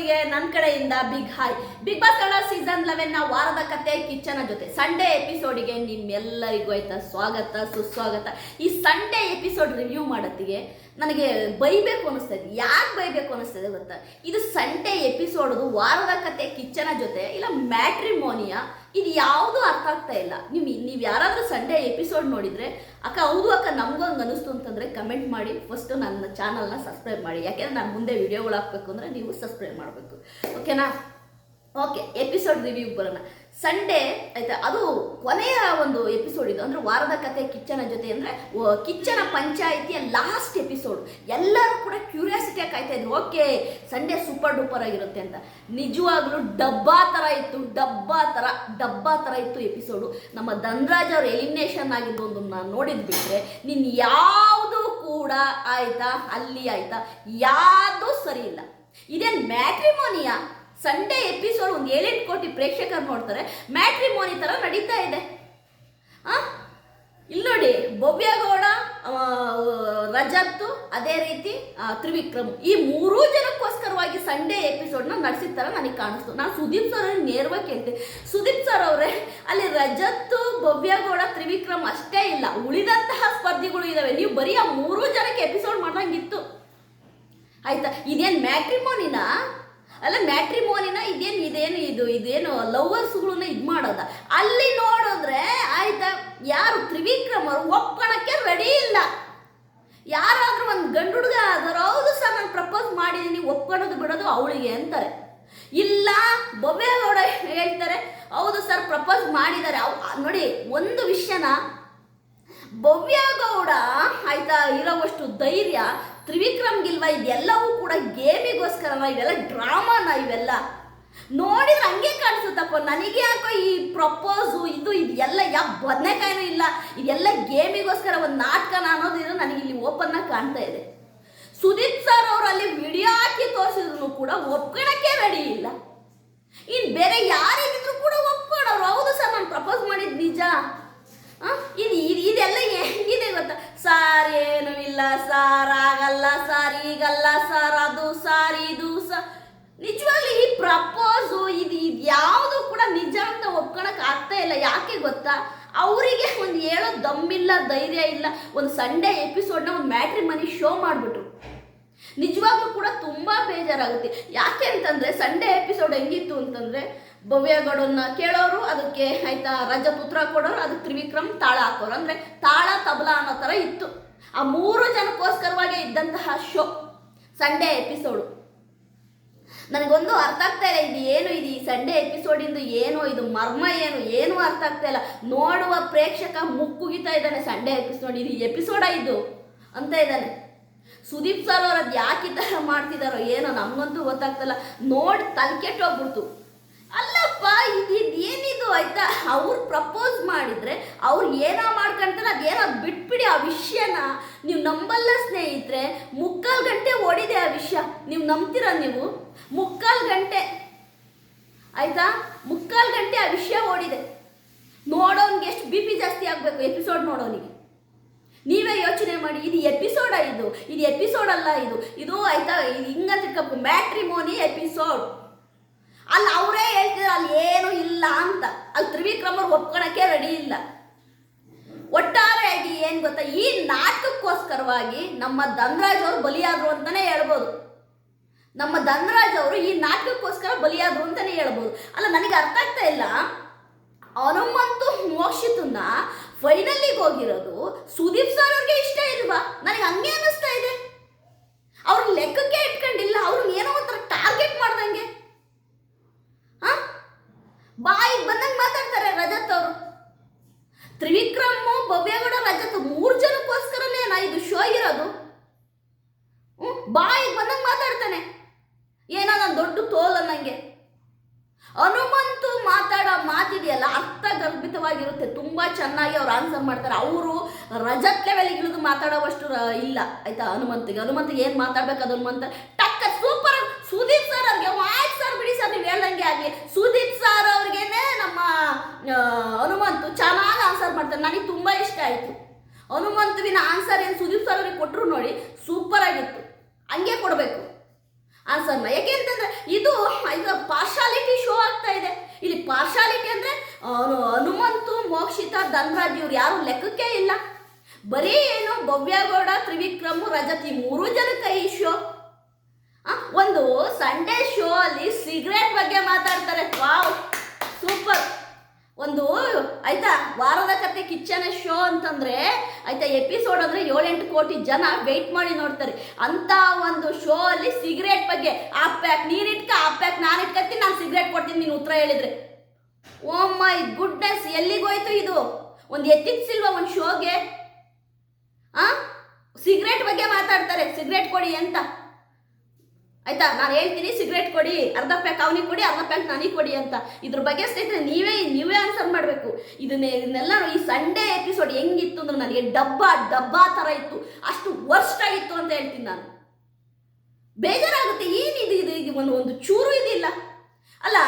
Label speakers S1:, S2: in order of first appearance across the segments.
S1: ವ್ಯೂವರ್ಸ್ಗೆ ನನ್ನ ಕಡೆಯಿಂದ big hi big boss Kannada season ಲೆವೆನ್ನ ವಾರದ ಕತೆ ಕಿಚ್ಚನ ಜೊತೆ. ಸಂಡೇ ಎಪಿಸೋಡಿಗೆ ನಿಮ್ಮೆಲ್ಲರಿಗೂ ಆಯ್ತಾ ಸ್ವಾಗತ, ಸುಸ್ವಾಗತ. ಈ ಸಂಡೇ ಎಪಿಸೋಡ್ ರಿವ್ಯೂ ಮಾಡೋತ್ತಿಗೆ ನನಗೆ ಬೈಬೇಕು ಅನಿಸ್ತಾ ಇದೆ ಯಾಕೆ ಬೈಬೇಕು ಅನಿಸ್ತದೆ ಗೊತ್ತಾ? ಇದು ಸಂಡೇ ಎಪಿಸೋಡ್ದು ವಾರದ ಕತೆ ಕಿಚ್ಚನ ಜೊತೆ ಇಲ್ಲ ಮ್ಯಾಟ್ರಿಮೋನಿಯಾ? ಇದು ಯಾವುದೂ ಅರ್ಥ ಆಗ್ತಾ ಇಲ್ಲ. ನೀವು ನೀವು ಯಾರಾದರೂ ಸಂಡೇ ಎಪಿಸೋಡ್ ನೋಡಿದರೆ, ಅಕ್ಕ ಹೌದು ಅಕ್ಕ ನಮಗೂ ಅನಿಸ್ತು ಅಂತಂದರೆ ಕಮೆಂಟ್ ಮಾಡಿ. ಫಸ್ಟು ನನ್ನ ಚಾನಲ್ನ ಸಬ್ಸ್ಕ್ರೈಬ್ ಮಾಡಿ. ಯಾಕೆಂದರೆ ನಾನು ಮುಂದೆ ವಿಡಿಯೋಗಳು ಹಾಕಬೇಕು ಅಂದರೆ ನೀವು ಸಬ್ಸ್ಕ್ರೈಬ್ ಮಾಡಬೇಕು. ಓಕೆನಾ ಓಕೆ ಎಪಿಸೋಡ್ ರಿವ್ಯೂ ಬರೋಣ. ಸಂಡೇ ಆಯ್ತಾ, ಅದು ಕೊನೆಯ ಒಂದು ಎಪಿಸೋಡ್ ಇದು. ಅಂದರೆ ವಾರದ ಕತೆ ಕಿಚ್ಚನ ಜೊತೆ ಅಂದರೆ ಕಿಚ್ಚನ ಪಂಚಾಯಿತಿಯ ಲಾಸ್ಟ್ ಎಪಿಸೋಡ್ ಎಲ್ಲರೂ ಕೂಡ ಕ್ಯೂರಿಯಾಸಿಟಿ ಕಾಯ್ತಾ ಇದ್ರು, ಓಕೆ, ಸಂಡೇ ಸೂಪರ್ ಡೂಪರ್ ಆಗಿರುತ್ತೆ ಅಂತ. ನಿಜವಾಗ್ಲೂ ಡಬ್ಬಾ ಥರ ಇತ್ತು, ಡಬ್ಬಾ ಥರ ಡಬ್ಬಾ ಥರ ಇತ್ತು ಎಪಿಸೋಡು ನಮ್ಮ ಧನ್ರಾಜ್ ಅವ್ರ ಎಲಿಮಿನೇಷನ್ ಆಗಿದ್ದು ನಾನು ನೋಡಿದ್ ಬಿಟ್ರೆ, ನೀನು ಯಾವುದು ಕೂಡ ಆಯ್ತಾ, ಅಲ್ಲಿ ಆಯ್ತಾ ಯಾವುದು ಸರಿ ಇಲ್ಲ. ಇದೇನು ಮ್ಯಾಟ್ರಿಮೋನಿಯಾ ಸಂಡೇ ಎಪಿಸೋಡ್ ಒಂದು ಏಳೆಂಟು ಕೋಟಿ ಪ್ರೇಕ್ಷಕರು ನೋಡ್ತಾರೆ. ಮ್ಯಾಟ್ರಿಮೋನಿ ಥರ ನಡೀತಾ ಇದೆ. ಹಾಂ ಇಲ್ಲಿ ನೋಡಿ ಭವ್ಯಗೌಡ ರಜತ್ತು ರಜತ್ ಅದೇ ರೀತಿ ತ್ರಿವಿಕ್ರಮ್. ಈ ಮೂರೂ ಜನಕ್ಕೋಸ್ಕರವಾಗಿ ಸಂಡೇ ಎಪಿಸೋಡ್ನ ನಡೆಸಿದ ಥರ ನನಗೆ ಕಾಣಿಸ್ತು. ನಾನು ಸುದೀಪ್ ಸರ್ ನೇರವಾಗಿ ಕೇಳ್ತೆ ಸುದೀಪ್ ಸರ್ ಅವರೇ, ಅಲ್ಲಿ ರಜತ್ತು ಭವ್ಯಗೌಡ ತ್ರಿವಿಕ್ರಮ್ ಅಷ್ಟೇ ಇಲ್ಲ. ಉಳಿದಂತಹ ಸ್ಪರ್ಧಿಗಳು ಇದ್ದಾವೆ ನೀವು ಬರೀ ಆ ಮೂರೂ ಜನಕ್ಕೆ ಎಪಿಸೋಡ್ ಮಾಡ್ದಂಗಿತ್ತು ಆಯ್ತಾ? ಇದೇನು ಮ್ಯಾಟ್ರಿಮೋನಿನ ಅಲ್ಲ ಮ್ಯಾಟ್ರಿಮೋನಿನ ಇದೇನು ಇದೇನು ಇದು, ಇದೇನು ಲವರ್ಸ್ಗಳನ್ನ ಇದು ಮಾಡೋದ? ಅಲ್ಲಿ ನೋಡಿದ್ರೆ, ಆಯ್ತಾ, ಯಾರು ತ್ರಿವಿಕ್ರಮರು ಒಪ್ಕೊಳಕ್ಕೆ ರೆಡಿ ಇಲ್ಲ. ಯಾರಾದ್ರೂ ಒಂದು ಗಂಡು ಹುಡುಗ ಆದರೂ ಹೌದು ಸರ್ ನಾನು ಪ್ರಪೋಸ್ ಮಾಡಿದ್ದೀನಿ ಒಪ್ಕೊಳ್ಳೋದು ಬಿಡೋದು ಅವಳಿಗೆ ಅಂತಾರೆ. ಇಲ್ಲ ಬೊಬ್ಬೇಗೌಡ ಹೇಳ್ತಾರೆ, ಹೌದು ಸರ್ ಪ್ರಪೋಸ್ ಮಾಡಿದ್ದಾರೆ. ನೋಡಿ, ಒಂದು ವಿಷಯನ ಭವ್ಯಗೌಡ ಆಯ್ತಾ, ಇರೋವಷ್ಟು ಧೈರ್ಯ ತ್ರಿವಿಕ್ರಮ್ ಗಿಲ್ವ ಇದೆಲ್ಲವೂ ಕೂಡ ಗೇಮಿಗೋಸ್ಕರನ, ಇವೆಲ್ಲ ಡ್ರಾಮಾನ ಇವೆಲ್ಲ. ನೋಡಿದ್ರೆ ಹಂಗೆ ಕಾಣಿಸುತ್ತಪ್ಪ, ನನಗೆ ಯಾಕೋ ಈ ಪ್ರಪೋಸು, ಇದು, ಇದೆಲ್ಲ ಯಾವ ಬದನೆಕಾಯಿನೂ ಇಲ್ಲ. ಇದೆಲ್ಲ ಗೇಮಿಗೋಸ್ಕರ ಒಂದು ನಾಟಕನ ಅನ್ನೋದು ನನಗೆ ಇಲ್ಲಿ ಓಪನ್ ಆಗಿ ಕಾಣ್ತಾ ಇದೆ. ಸುದೀಪ್ ಸರ್ ಅವರಲ್ಲಿ ವಿಡಿಯೋ ಹಾಕಿ ತೋರಿಸಿದ್ರು ಕೂಡ ಒಪ್ಕೊಳಕ್ಕೆ ರೆಡಿ ಇಲ್ಲ. ಇನ್ ಬೇರೆ ಯಾರಿಗಿದ್ರು ಕೂಡ ಒಪ್ಕೊಳ್ಳೋರು ಹೌದು ಸರ್, ನಾನು ಪ್ರಪೋಸ್ ಮಾಡಿದ್ ನಿಜ ಆ, ಇದು ಇದು ಇದೆಲ್ಲ ಹೆಂಗಿದೆ ಗೊತ್ತಾ ಸಾರ್ ಏನು ಇಲ್ಲ ಸಾರ್, ಆಗಲ್ಲ ಸಾರ್, ಈಗಲ್ಲ ಸಾರ್, ಅದು ಸಾರ್, ಇದು ಸ ನಿಜವಾಗ್ಲೂ ಈ ಪ್ರಪೋಸು ಇದು ಇದು ಯಾವುದು ಕೂಡ ನಿಜ ಅಂತ ಒಪ್ಕೊಳಕ್ ಆಗ್ತಾ ಇಲ್ಲ. ಯಾಕೆ ಗೊತ್ತಾ? ಅವರಿಗೆ ಒಂದು ಹೇಳೋ ದಮ್ಮಿಲ್ಲ, ಧೈರ್ಯ ಇಲ್ಲ, ಒಂದು ಸಂಡೇ ಎಪಿಸೋಡ್ನ ಒಂದು ಮ್ಯಾಟ್ರಿ ಮನಿ ಶೋ ಮಾಡಿಬಿಟ್ರು. ನಿಜವಾಗ್ಲೂ ಕೂಡ ತುಂಬ ಬೇಜಾರಾಗುತ್ತೆ. ಯಾಕೆ ಅಂತಂದರೆ ಸಂಡೇ ಎಪಿಸೋಡ್ ಹೆಂಗಿತ್ತು ಅಂತಂದರೆ ಭವ್ಯಗೌಡನ್ನ ಕೇಳೋರು, ಅದಕ್ಕೆ ಆಯ್ತಾ ರಜಪುತ್ರ ಕೊಡೋರು ಅದಕ್ಕೆ ತ್ರಿವಿಕ್ರಮ್ ತಾಳ ಹಾಕೋರು. ಅಂದರೆ ತಾಳ ತಬಲ ಅನ್ನೋ ಥರ ಇತ್ತು. ಆ ಮೂರು ಜನಕ್ಕೋಸ್ಕರವಾಗಿ ಇದ್ದಂತಹ ಶೋ, ಸಂಡೇ ಎಪಿಸೋಡು. ನನಗೊಂದು ಅರ್ಥ ಆಗ್ತಾ ಇಲ್ಲ, ಇದು ಏನು, ಇದು ಈ ಸಂಡೇ ಎಪಿಸೋಡಿಂದು ಏನು, ಇದು ಮರ್ಮ ಏನು ಏನು ಅರ್ಥ ಆಗ್ತಾ ಇಲ್ಲ. ನೋಡುವ ಪ್ರೇಕ್ಷಕ ಮುಕ್ಕುಗಿತಾ ಇದ್ದಾನೆ ಸಂಡೇ ಎಪಿಸೋಡ್, ಇದು ಎಪಿಸೋಡ ಇದು? ಅಂತ ಇದ್ದಾನೆ. ಸುದೀಪ್ ಸರ್ ಅವ್ರು ಯಾಕೆ ಈ ಥರ ಮಾಡ್ತಿದಾರೋ ಏನೋ ನಮಗಂತೂ ಗೊತ್ತಾಗ್ತಲ್ಲ ನೋಡಿ ತಲೆಕೆಟ್ಟೋಗ್ಬಿಡ್ತು. ಅಲ್ಲಪ್ಪ, ಇದು ಏನಿದು ಆಯ್ತಾ? ಅವ್ರು ಪ್ರಪೋಸ್ ಮಾಡಿದ್ರೆ ಅವ್ರು ಏನೋ ಮಾಡ್ಕೊಂತಾರೆ, ಅದೇನೋ ಅದು ಬಿಟ್ಬಿಡಿ ಆ ವಿಷಯನ. ನೀವು ನಂಬಲ್ಲ ಸ್ನೇಹಿತರೆ, ಮುಕ್ಕಾಲು ಗಂಟೆ ಓಡಿದೆ ಆ ವಿಷಯ. ನೀವು ನಂಬ್ತೀರ ನೀವು? ಮುಕ್ಕಾಲು ಗಂಟೆ. ಆಯ್ತಾ? ಮುಕ್ಕಾಲು ಗಂಟೆ ಆ ವಿಷಯ ಓಡಿದೆ. ನೋಡೋನ್ಗೆ ಎಷ್ಟು ಬಿ ಪಿ ಜಾಸ್ತಿ ಆಗಬೇಕು ಎಪಿಸೋಡ್ ನೋಡೋನಿಗೆ. ನೀವೇ ಯೋಚನೆ ಮಾಡಿ, ಇದು ಎಪಿಸೋಡ ಇದು? ಇದು ಎಪಿಸೋಡ್ ಅಲ್ಲ ಇದು. ಇದು ಆಯ್ತಾ ಇದು ಕಪ್ಪು ಮ್ಯಾಟ್ರಿಮೋನಿ ಎಪಿಸೋಡ್. ಅಲ್ಲಿ ಅವರೇ ಹೇಳ್ತಿದ್ರು, ಅಲ್ಲಿ ಏನು ಇಲ್ಲ ಅಂತ. ಅಲ್ಲಿ ತ್ರಿವಿಕ್ರಮರು ಒಪ್ಕೊಳಕ್ಕೆ ರೆಡಿ ಇಲ್ಲ. ಒಟ್ಟಾರೆಯಾಗಿ ಏನು ಗೊತ್ತಾ, ಈ ನಾಟಕಕ್ಕೋಸ್ಕರವಾಗಿ ನಮ್ಮ ಧನ್ರಾಜ್ ಅವರು ಬಲಿಯಾದ್ರು ಅಂತಾನೆ ಹೇಳ್ಬೋದು. ನಮ್ಮ ಧನ್ರಾಜ್ ಅವರು ಈ ನಾಟಕಕ್ಕೋಸ್ಕರ ಬಲಿಯಾದ್ರು ಅಂತಾನೆ ಹೇಳ್ಬೋದು. ಅಲ್ಲ, ನನಗೆ ಅರ್ಥ ಆಗ್ತಾ ಇಲ್ಲ. ಹನುಮಂತು ಮೋಕ್ಷಿತನ್ನ ಫೈನಲ್ಲಿಗೆ ಹೋಗಿರೋದು ಸುದೀಪ್ ಸರ್ ಅವ್ರಿಗೆ ಇಷ್ಟ ಇಲ್ವಾ? ನನಗೆ ಹಂಗೆ ಅನ್ನಿಸ್ತಾ ಇದೆ ಅವ್ರ ಲೆಕ್ಕಕ್ಕೆ ಇಟ್ಕೊಂಡಿಲ್ಲ ಅವ್ರನ್ನ ಏನೋ ಒಂಥರ ಟಾರ್ಗೆಟ್ ಮಾಡ್ದಂಗೆ ಆ? ಬಾಯಿಗೆ ಬಂದಂಗೆ ಮಾತಾಡ್ತಾರೆ ರಜತ್ ಅವರು ತ್ರಿವಿಕ್ರಮ್ ಭವ್ಯಗೌಡ ರಜತ್ ಮೂರು ಜನಕ್ಕೋಸ್ಕರನೇ ನಾ ಇದು ಶೋ ಇರೋದು ಹ್ಞೂ ಬಾಯಿಗೆ ಬಂದಂಗೆ ಮಾತಾಡ್ತಾನೆ. ಏನೋ ನಾನು ದೊಡ್ಡ ತೋಲ್ ಅನ್ನಂಗೆ. ಹನುಮಂತು ಮಾತಾಡೋ ಮಾತಿದೆಯಲ್ಲ ಅರ್ಥಗರ್ಭಿತವಾಗಿರುತ್ತೆ ತುಂಬ ಚೆನ್ನಾಗಿ ಅವ್ರು ಆನ್ಸರ್ ಮಾಡ್ತಾರೆ. ಅವರು ರಜತ್ ಲೆವೆಲ್ಗೆ ಇಳಿದು ಮಾತಾಡೋವಷ್ಟು ಇಲ್ಲ. ಆಯ್ತಾ, ಹನುಮಂತಿಗೆ. ಹನುಮಂತಿಗೆ ಏನು ಮಾತಾಡ್ಬೇಕು ಅದು ಹನುಮಂತ? ಟಕ್ಕ ಸೂಪರ್ ಸುದೀಪ್ ಸರ್ ಅವ್ರಿಗೆ ಆಯ್ತು ಸರ್ ಬಿಡಿ ಸರ್ ನೀವು ಹೇಳ್ದಂಗೆ ಆಗಲಿ. ಸುದೀಪ್ ಸರ್ ಅವ್ರಿಗೇನೆ ನಮ್ಮ ಹನುಮಂತು ಚೆನ್ನಾಗಿ ಆನ್ಸರ್ ಮಾಡ್ತಾರೆ. ನನಗೆ ತುಂಬ ಇಷ್ಟ ಆಯಿತು. ಹನುಮಂತುವಿನ ಆನ್ಸರ್ ಏನು ಸುದೀಪ್ ಸರ್ ಅವ್ರಿಗೆ ಕೊಟ್ಟರು ನೋಡಿ ಸೂಪರ್ ಆಗಿತ್ತು. ಹಂಗೆ ಕೊಡಬೇಕು. ಆನ್ಸರ್ನ ಯಾಕೆ ಅಂತಂದ್ರೆ ಇದು ಇದು ಪಾರ್ಶಾಲಿಟಿ ಶೋ ಆಗ್ತಾ ಇದೆ. ಇಲ್ಲಿ ಪಾರ್ಶಾಲಿಟಿ ಅಂದ್ರೆ ಹನುಮಂತು, ಮೋಕ್ಷಿತ, ಧನ್ರಾಜ್ ಇವ್ರು ಯಾರು ಲೆಕ್ಕಕ್ಕೆ ಇಲ್ಲ. ಬರೀ ಏನು ಭವ್ಯಗೌಡ, ತ್ರಿವಿಕ್ರಮ್, ರಜತಿ ಮೂರು ಜನಕ್ಕೆ ಈ ಶೋ ಒಂದು ಸಂಡೇ ಶೋ ಅಲ್ಲಿ ಸಿಗರೇಟ್ ಬಗ್ಗೆ ಮಾತಾಡ್ತಾರೆ. ವಾವ್ ಸೂಪರ್ ಒಂದು, ಆಯ್ತಾ? ವಾರದ ಕತೆ ಕಿಚ್ಚನ ಶೋ ಅಂತಂದ್ರೆ, ಆಯ್ತಾ ಎಪಿಸೋಡ್ ಅಂದ್ರೆ ಏಳೆಂಟು ಕೋಟಿ ಜನ ವೆಯ್ಟ್ ಮಾಡಿ ನೋಡ್ತಾರೆ. ಅಂತ ಒಂದು ಶೋ ಅಲ್ಲಿ ಸಿಗರೇಟ್ ಬಗ್ಗೆ, ಆ ಪ್ಯಾಕ್ ನೀರಿಟ್ಕ, ಆ ಪ್ಯಾಕ್ ನಾನು ಇಟ್ಕತ್ತೀನಿ ನಾನು ಸಿಗರೇಟ್ ಕೊಡ್ತೀನಿ, ನೀನು ಉತ್ತರ ಹೇಳಿದ್ರೆ. ಓ ಮೈ ಗುಡ್ನೆಸ್ ಎಲ್ಲಿಗೋಯ್ತು ಇದು? ಒಂದು ಎತ್ತಿಕ್ಸಿಲ್ವಾ ಒಂದು ಶೋಗೆ ಆ? ಸಿಗರೇಟ್ ಬಗ್ಗೆ ಮಾತಾಡ್ತಾರೆ. ಸಿಗರೇಟ್ ಕೊಡಿ ಅಂತ. ಆಯ್ತಾ? ನಾನು ಹೇಳ್ತೀನಿ ಸಿಗರೇಟ್ ಕೊಡಿ, ಅರ್ಧ ಪ್ಯಾಕ್ ಅವನಿಗೆ ಕೊಡಿ, ಅರ್ಧ ಪ್ಯಾಕ್ ನನಗೆ ಕೊಡಿ ಅಂತ. ಇದ್ರ ಬಗ್ಗೆ ಸ್ನೇಹಿತರೆ, ನೀವೇ ನೀವೇ ಆನ್ಸರ್ ಮಾಡಬೇಕು. ಇದನ್ನೇ, ಇದನ್ನೆಲ್ಲ ಈ ಸಂಡೇ ಎಪಿಸೋಡ್ ಹೆಂಗಿತ್ತು ಅಂದ್ರೆ ನನಗೆ ಡಬ್ಬ ಡಬ್ಬ ಥರ ಇತ್ತು. ಅಷ್ಟು ವರ್ಸ್ಟ್ ಆಗಿತ್ತು ಅಂತ ಹೇಳ್ತೀನಿ ನಾನು. ಬೇಜಾರಾಗುತ್ತೆ ಏನಿದು ಇದು ಇದು ಒಂದು ಒಂದು ಚೂರು ಇದಿಲ್ಲ. ಅಲ್ಲ,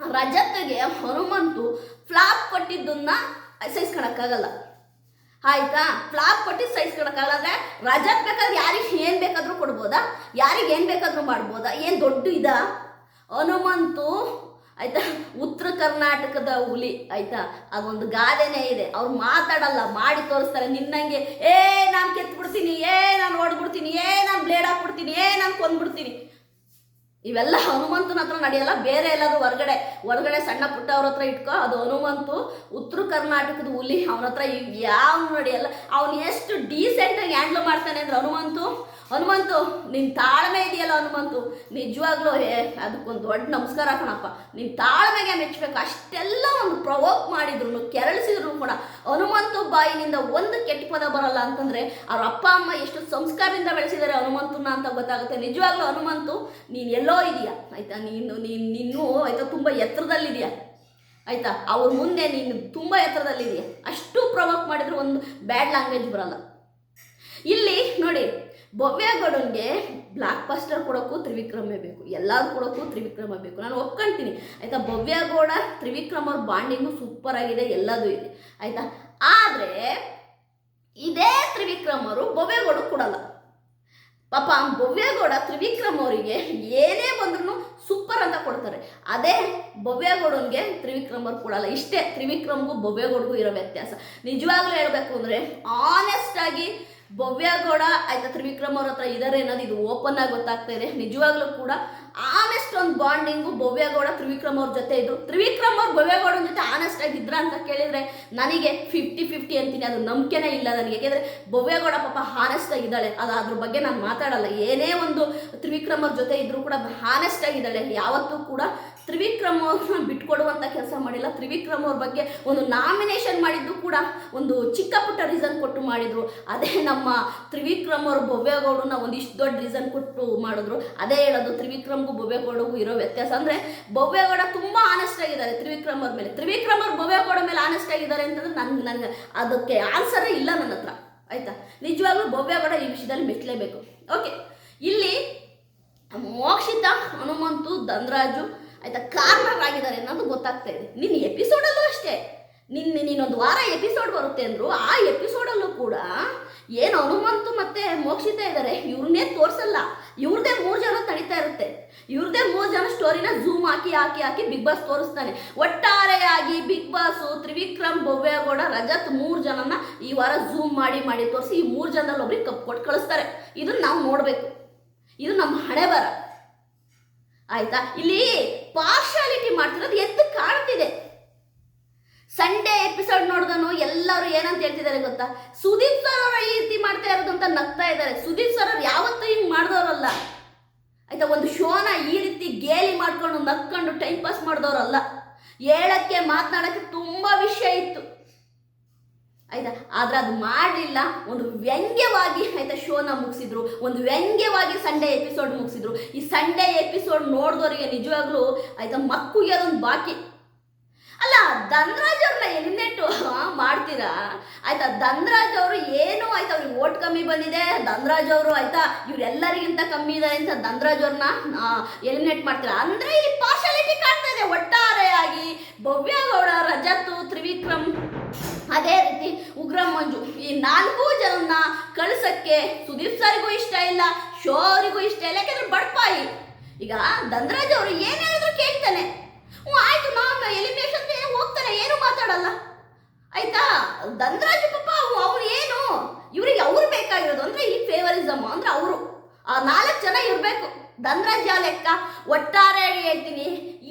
S1: ರಜತ್ಗೆ ಹನುಮಂತು ಫ್ಲಾಪ್ ಕೊಟ್ಟಿದ್ದನ್ನ ಸಹಿಸ್ಕೊಳಕ್ಕಾಗಲ್ಲ ಆಯ್ತಾ? ಫ್ಲಾಪ್ ಕೊಟ್ಟು ಅಂದ್ರೆ ರಜಾ ಬೇಕಾದ್ರೆ ಯಾರಿಗೆ ಏನು ಬೇಕಾದರೂ ಕೊಡ್ಬೋದಾ? ಯಾರಿಗೆ ಏನು ಬೇಕಾದರೂ ಮಾಡ್ಬೋದಾ? ಏನು ದೊಡ್ಡ ಇದ? ಹನುಮಂತು, ಆಯ್ತಾ? ಉತ್ತರ ಕರ್ನಾಟಕದ ಹುಲಿ, ಆಯ್ತಾ? ಅದೊಂದು ಗಾದೆನೇ ಇದೆ. ಅವ್ರು ಮಾತಾಡಲ್ಲ, ಮಾಡಿ ತೋರಿಸ್ತಾರೆ. ನಿನ್ನಂಗೆ, ಏ, ನಾನು ಕೆತ್ಬಿಡ್ತೀನಿ, ಏ, ನಾನು ಹೊಡ್ಬಿಡ್ತೀನಿ ಏ, ನಾನು ಬ್ಲೇಡ್ ಹಾಕ್ಬಿಡ್ತೀನಿ, ಏ, ನಾನು ಕೊಂದ್ಬಿಡ್ತೀನಿ. ಇವೆಲ್ಲ ಹನುಮಂತನ ಹತ್ರ ನಡೆಯಲ್ಲ, ಬೇರೆ ಎಲ್ಲಾದ್ರೂ ಹೊರಗಡೆ ಹೊರಗಡೆ ಸಣ್ಣ ಪುಟ್ಟ ಅವ್ರ ಹತ್ರ ಇಟ್ಕೋ, ಅದು ಹನುಮಂತು, ಉತ್ತರ ಕರ್ನಾಟಕದ ಹುಲಿ, ಅವನ ಹತ್ರ ಯಾವ ನಡೆಯಲ್ಲ. ಅವನು ಎಷ್ಟು ಡೀಸೆಂಟಾಗಿ ಹ್ಯಾಂಡ್ಲ್ ಮಾಡ್ತಾನೆ ಅಂದ್ರೆ ಹನುಮಂತು? ಹನುಮಂತು ನಿನ್ನ ತಾಳ್ಮೆ ಇದೆಯಲ್ಲ ಹನುಮಂತು? ನಿಜವಾಗ್ಲೂ, ಏ, ಅದಕ್ಕೊಂದು ದೊಡ್ಡ ನಮಸ್ಕಾರ ಕಣಪ್ಪ. ನಿನ್ನ ತಾಳ್ಮೆಗೆ ಮೆಚ್ಚಬೇಕು ಅಷ್ಟೆಲ್ಲ ಒಂದು ಪ್ರವೋಕ್ ಮಾಡಿದ್ರು ಕೆರಳಿಸಿದ್ರು ಕೂಡ ಹನುಮಂತು ಬಾಯಿನಿಂದ ಒಂದು ಕೆಟ್ಟ ಪದ ಬರಲ್ಲ ಅಂತಂದ್ರೆ, ಅವ್ರ ಅಪ್ಪ, ಅಮ್ಮ ಎಷ್ಟು ಸಂಸ್ಕಾರದಿಂದ ಬೆಳೆಸಿದ್ದಾರೆ ಹನುಮಂತನ ಅಂತ ಗೊತ್ತಾಗುತ್ತೆ. ನಿಜವಾಗ್ಲೂ ಹನುಮಂತು, ನೀನು ಎಲ್ಲೋ ಇದೆಯಾ, ಆಯ್ತಾ? ನೀನು ನೀನು ನೀನು ಆಯ್ತಾ, ತುಂಬ ಎತ್ತರದಲ್ಲಿದೆಯಾ, ಆಯ್ತಾ? ಅವ್ರ ಮುಂದೆ ನೀನು ತುಂಬ ಎತ್ತರದಲ್ಲಿದೆಯಾ. ಅಷ್ಟು ಪ್ರವೋಕ್ ಮಾಡಿದ್ರು ಒಂದು ಬ್ಯಾಡ್ ಲ್ಯಾಂಗ್ವೇಜ್ ಬರಲ್ಲ. ಇಲ್ಲಿ, ನೋಡಿ ಭವ್ಯಗೌಡನ್ಗೆ ಬ್ಲಾಕ್ ಬಸ್ಟರ್ ಕೊಡೋಕ್ಕೂ ತ್ರಿವಿಕ್ರಮೇ ಬೇಕು. ಎಲ್ಲರೂ ಕೊಡೋಕ್ಕೂ ತ್ರಿವಿಕ್ರಮ ಬೇಕು. ನಾನು ಒಪ್ಕೊಂತೀನಿ. ಆಯಿತಾ? ಭವ್ಯಗೌಡ ತ್ರಿವಿಕ್ರಮ್ ಅವ್ರ ಬಾಂಡಿಂಗು ಸೂಪರ್ ಆಗಿದೆ, ಎಲ್ಲದೂ ಇದೆ. ಆಯಿತಾ? ಆದರೆ ಇದೇ ತ್ರಿವಿಕ್ರಮ್ ಅವರು ಭವ್ಯಗೌಡ ಕೊಡಲ್ಲ. ಪಾಪ ಭವ್ಯಗೌಡ ತ್ರಿವಿಕ್ರಮ್ ಅವರಿಗೆ ಏನೇ ಬಂದ್ರೂ ಸೂಪರ್ ಅಂತ ಕೊಡ್ತಾರೆ. ಅದೇ ಭವ್ಯಗೌಡನ್ಗೆ ತ್ರಿವಿಕ್ರಮ್ ಅವ್ರು ಕೊಡಲ್ಲ. ಇಷ್ಟೇ ತ್ರಿವಿಕ್ರಮ್ಗೂ ಭವ್ಯಗೌಡಗೂ ಇರೋ ವ್ಯತ್ಯಾಸ. ನಿಜವಾಗ್ಲೂ ಹೇಳಬೇಕು ಅಂದರೆ ಆನೆಸ್ಟ್ ಆಗಿ ಭವ್ಯಗೌಡ ಆಯ್ತಾ, ತ್ರಿವಿಕ್ರಮ್ ಅವ್ರ ಹತ್ರ ಇದಾರೆ ಅನ್ನೋದು ಇದು ಓಪನ್ ಆಗಿ ಗೊತ್ತಾಗ್ತಾ ಇದೆ. ನಿಜವಾಗ್ಲೂ ಕೂಡ ಆನೆಸ್ಟ್ ಒಂದು ಬಾಂಡಿಂಗು ಭವ್ಯಗೌಡ, ತ್ರಿವಿಕ್ರಮ್ ಅವ್ರ ಜೊತೆ ಇದ್ರು. ತ್ರಿವಿಕ್ರಮ್ ಅವ್ರು ಭವ್ಯಗೌಡ ಜೊತೆ ಆನೆಸ್ಟ್ ಆಗಿ ಇದ್ರ ಅಂತ ಕೇಳಿದ್ರೆ ನನಗೆ ಫಿಫ್ಟಿ ಫಿಫ್ಟಿ ಅಂತೀನಿ. ಅದು ನಂಬಿಕೆನೇ ಇಲ್ಲ ನನಗೆ. ಯಾಕೆಂದ್ರೆ ಭವ್ಯಗೌಡ ಪಾಪ ಹಾನೆಸ್ಟ್ ಆಗಿದ್ದಾಳೆ ಅದು ಅದ್ರ ಬಗ್ಗೆ ನಾನು ಮಾತಾಡಲ್ಲ. ಏನೇ ಒಂದು ತ್ರಿವಿಕ್ರಮ್ ಅವ್ರ ಜೊತೆ ಇದ್ರು ಕೂಡ ಹಾನೆಸ್ಟ್ ಆಗಿದ್ದಾಳೆ ಯಾವತ್ತೂ ಕೂಡ ತ್ರಿವಿಕ್ರಮ್ ಅವ್ರನ್ನ ಬಿಟ್ಕೊಡುವಂಥ ಕೆಲಸ ಮಾಡಿಲ್ಲ. ತ್ರಿವಿಕ್ರಮ್ ಅವ್ರ ಬಗ್ಗೆ ಒಂದು ನಾಮಿನೇಷನ್ ಮಾಡಿದ್ದು ಕೂಡ ಒಂದು ಚಿಕ್ಕ ಪುಟ್ಟ ರೀಸನ್ ಕೊಟ್ಟು ಮಾಡಿದ್ರು. ಅದೇ ನಮ್ಮ ತ್ರಿವಿಕ್ರಮ್ ಅವ್ರ ಭವ್ಯಗೌಡನ ಒಂದಿಷ್ಟು ದೊಡ್ಡ ರೀಸನ್ ಕೊಟ್ಟು ಮಾಡಿದ್ರು. ಅದೇ ಹೇಳೋದು ತ್ರಿವಿಕ್ರಮ್ಗೂ ಭವ್ಯಗೌಡಗೂ ಇರೋ ವ್ಯತ್ಯಾಸ. ಅಂದರೆ ಭವ್ಯಗೌಡ ತುಂಬ ಆನೆಸ್ಟ್ ಆಗಿದ್ದಾರೆ ತ್ರಿವಿಕ್ರಮ್ ಅವ್ರ ಮೇಲೆ. ತ್ರಿವಿಕ್ರಮ್ ಅವ್ರ ಭವ್ಯಗೌಡ ಮೇಲೆ ಆನೆಸ್ಟ್ ಆಗಿದ್ದಾರೆ ಅಂತಂದ್ರೆ ನನ್ಗೆ ನನಗೆ ಅದಕ್ಕೆ ಆನ್ಸರೇ ಇಲ್ಲ ನನ್ನ ಹತ್ರ. ಆಯ್ತಾ? ನಿಜವಾಗ್ಲೂ ಭವ್ಯಗೌಡ ಈ ವಿಷಯದಲ್ಲಿ ಮೆಚ್ಚಲೇಬೇಕು ಓಕೆ ಇಲ್ಲಿ ಮೋಕ್ಷಿತ ಹನುಮಂತು ಧನರಾಜು ಆಯ್ತಾ ಕಾರ್ನರ್ ಆಗಿದ್ದಾರೆ ಅನ್ನೋದು ಗೊತ್ತಾಗ್ತಾ ಇದೆ. ನಿನ್ನ ಎಪಿಸೋಡಲ್ಲೂ ಅಷ್ಟೇ. ನಿನ್ನ ನೀನೊಂದು ವಾರ ಎಪಿಸೋಡ್ ಬರುತ್ತೆ ಅಂದರು, ಆ ಎಪಿಸೋಡಲ್ಲೂ ಕೂಡ ಏನು ಹನುಮಂತು ಮತ್ತೆ ಮೋಕ್ಷಿತ ಇದ್ದಾರೆ ಇವ್ರನ್ನೇ ತೋರಿಸಲ್ಲ. ಇವ್ರದೇ ಮೂರು ಜನ ತಡಿತಾ ಇರುತ್ತೆ. ಇವ್ರದೇ ಮೂರು ಜನ ಸ್ಟೋರಿನ ಝೂಮ್ ಹಾಕಿ ಹಾಕಿ ಹಾಕಿ ಬಿಗ್ ಬಾಸ್ ತೋರಿಸ್ತಾನೆ. ಒಟ್ಟಾರೆಯಾಗಿ ಬಿಗ್ ಬಾಸ್ ತ್ರಿವಿಕ್ರಮ್, ಭವ್ಯಗೌಡ, ರಜತ್ ಮೂರು ಜನನ ಈ ವಾರ ಝೂಮ್ ಮಾಡಿ ಮಾಡಿ ತೋರಿಸಿ ಈ ಮೂರು ಜನದಲ್ಲಿ ಒಬ್ರಿಗೆ ಕಪ್ ಕೊಟ್ಟು ಕಳಿಸ್ತಾರೆ. ಇದನ್ನ ನಾವು ನೋಡಬೇಕು. ಇದು ನಮ್ಮ ಹಣೆ ಬರ ಆಯ್ತಾ? ಇಲ್ಲಿ ಪಾರ್ಶಾಲಿಟಿ ಮಾಡ್ತಿರೋದು ಎದ್ದು ಕಾಣ್ತಿದೆ. ಸಂಡೇ ಎಪಿಸೋಡ್ ನೋಡಿದನು ಎಲ್ಲರೂ ಏನಂತ ಹೇಳ್ತಿದ್ದಾರೆ ಗೊತ್ತಾ? ಸುದೀಪ್ ಸರ್ ಅವರು ಈ ರೀತಿ ಮಾಡ್ತಾ ಇರೋದು ಅಂತ ನಗ್ತಾ ಇದ್ದಾರೆ. ಸುದೀಪ್ ಸರ್ ಅವ್ರು ಯಾವತ್ತೂ ಹಿಂಗೆ ಮಾಡಿದವರಲ್ಲ. ಆಯ್ತಾ, ಒಂದು ಶೋನ ಈ ರೀತಿ ಗೇಲಿ ಮಾಡ್ಕೊಂಡು ನಕ್ಕೊಂಡು ಟೈಮ್ ಪಾಸ್ ಮಾಡಿದವರಲ್ಲ. ಹೇಳಕ್ಕೆ, ಮಾತನಾಡಕ್ಕೆ ತುಂಬ ವಿಷಯ ಇತ್ತು. ಆಯ್ತಾ? ಆದ್ರೆ ಅದು ಮಾಡಲಿಲ್ಲ. ಒಂದು ವ್ಯಂಗ್ಯವಾಗಿ ಆಯ್ತಾ ಶೋನ ಮುಗಿಸಿದ್ರು. ಒಂದು ವ್ಯಂಗ್ಯವಾಗಿ ಸಂಡೇ ಎಪಿಸೋಡ್ ಮುಗಿಸಿದ್ರು. ಈ ಸಂಡೇ ಎಪಿಸೋಡ್ ನೋಡಿದವರಿಗೆ ನಿಜವಾಗ್ಲೂ ಆಯ್ತಾ ಮಕ್ಕಳಿಗೆ ಅದೊಂದು ಬಾಕಿ. ಅಲ್ಲ, ಧನ್ರಾಜ್ ಅವ್ರನ್ನ ಎಲಿಮಿನೇಟ್ ಮಾಡ್ತೀರಾ? ಆಯ್ತಾ, ಧನ್ರಾಜ್ ಅವರು ಏನು ಕಮ್ಮಿ ಬಂದಿದೆ. ದಂದ್ರಾಜ್ ಅವರು ಆಯ್ತಾ? ಇವ್ರೆಲ್ಲರಿಗಿಂತ ಕಮ್ಮಿ ಇದೆ ಅಂತ ದಂದ್ರಾಜ್ ಅವ್ರನ್ನ ಎಲಿಮಿನೇಟ್ ಮಾಡ್ತಾರೆ. ಅಂದ್ರೆ ಇಲ್ಲಿ ಪಾರ್ಶಾಲಿಟಿ ಕಾಣ್ತಾ ಇದೆ. ಒಟ್ಟಾರೆಯಾಗಿ ಭವ್ಯಗೌಡ ರಜತ್ ತ್ರಿವಿಕ್ರಮ್, ಅದೇ ರೀತಿ ಉಗ್ರ ಮಂಜು. ಈ ನಾಲ್ಕು ಜನನ್ನ ಕಳಿಸಕ್ಕೆ ಸುದೀಪ್ ಸರ್ಗೂ ಇಷ್ಟ ಇಲ್ಲ ಶೋ ಅವರಿಗೂ ಇಷ್ಟ ಇಲ್ಲ. ಯಾಕಂದ್ರೆ ಬಡ್ಪಾಯಿ. ಈಗ ದಂದ್ರಾಜ್ ಅವರು ಏನು ಹೇಳಿದ್ರು ಕೇಳ್ತಾನೆ. ಆಯ್ತು, ನಾವು ಎಲಿಮಿನೇಷನ್ ಹೋಗ್ತಾನೆ ಏನು ಮಾತಾಡಲ್ಲ. ಆಯ್ತಾ? ಧನರಾಜ್ ಪಾಪ ಅವ್ರು ಏನು? ಇವ್ರಿಗೆ ಅವ್ರು ಬೇಕಾಗಿರೋದು ಅಂದ್ರೆ ಈ ಫೇವರಿಸಮ್ ಅಂದ್ರೆ ಅವರು. ಆ ನಾಲ್ಕು ಜನ ಇರಬೇಕು. ಧನರಾಜ್ ಲೆಕ್ಕ. ಒಟ್ಟಾರೆ ಹೇಳ್ತೀನಿ,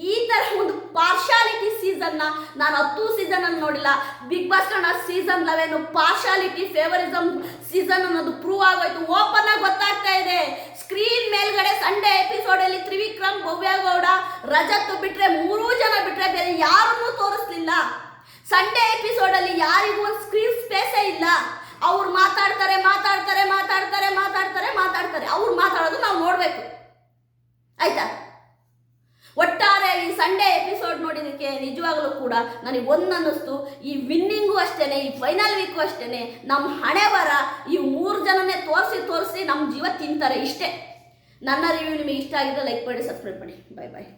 S1: ಈ ತರ ಒಂದು ಪಾರ್ಶಾಲಿಟಿ ಸೀಸನ್ನ ನಾನು ಹತ್ತು ಸೀಸನ್ ಅಲ್ಲಿ ನೋಡಿಲ್ಲ. Big boss Kannada season ಲವೇನು partiality favouritism season ಅನ್ನೋದು ಪ್ರೂವ್ ಆಗೋಯ್ತು. ಓಪನ್ ಆಗಿ ಗೊತ್ತಾಗ್ತಾ ಇದೆ. ಸ್ಕ್ರೀನ್ ಮೇಲ್ಗಡೆ ಸಂಡೇ ಎಪಿಸೋಡ್ ಅಲ್ಲಿ ತ್ರಿವಿಕ್ರಮ್, ಭವ್ಯಗೌಡ, ರಜತ್ ಬಿಟ್ರೆ ಮೂರೂ ಜನ ಬಿಟ್ರೆ ಬೇರೆ ಯಾರನ್ನೂ ತೋರಿಸ್ಲಿಲ್ಲ. ಸಂಡೇ ಎಪಿಸೋಡ್ ಅಲ್ಲಿ ಯಾರಿಗೂ ಒಂದು ಸ್ಕ್ರೀನ್ ಸ್ಪೇಸೇ ಇಲ್ಲ. ಅವ್ರು ಮಾತಾಡ್ತಾರೆ ಮಾತಾಡ್ತಾರೆ ಮಾತಾಡ್ತಾರೆ ಮಾತಾಡ್ತಾರೆ ಮಾತಾಡ್ತಾರೆ. ಅವ್ರು ಮಾತಾಡೋದು ನಾವು ನೋಡ್ಬೇಕು. ಆಯ್ತಾ? ಒಟ್ಟಾರೆ ಈ ಸಂಡೇ ಎಪಿಸೋಡ್ ನೋಡಿದಕ್ಕೆ ನಿಜವಾಗ್ಲೂ ಕೂಡ ನನಗೆ ಒಂದು ಅನ್ನಿಸ್ತು ಈ ವಿನ್ನಿಂಗು ಅಷ್ಟೇ ಈ ಫೈನಲ್ ವೀಕು ಅಷ್ಟೇ ನಮ್ಮ ಹಣೆ ಬರ ಈ ಮೂರು ಜನನೇ ತೋರಿಸಿ ತೋರಿಸಿ ನಮ್ಮ ಜೀವ ತಿಂತಾರೆ ಇಷ್ಟೇ. ನನ್ನ ರಿವ್ಯೂ ನಿಮಗೆ ಇಷ್ಟ ಆಗಿದ್ರೆ ಲೈಕ್ ಮಾಡಿ ಸಬ್ಸ್ಕ್ರೈಬ್ ಮಾಡಿ. ಬಾಯ್ ಬಾಯ್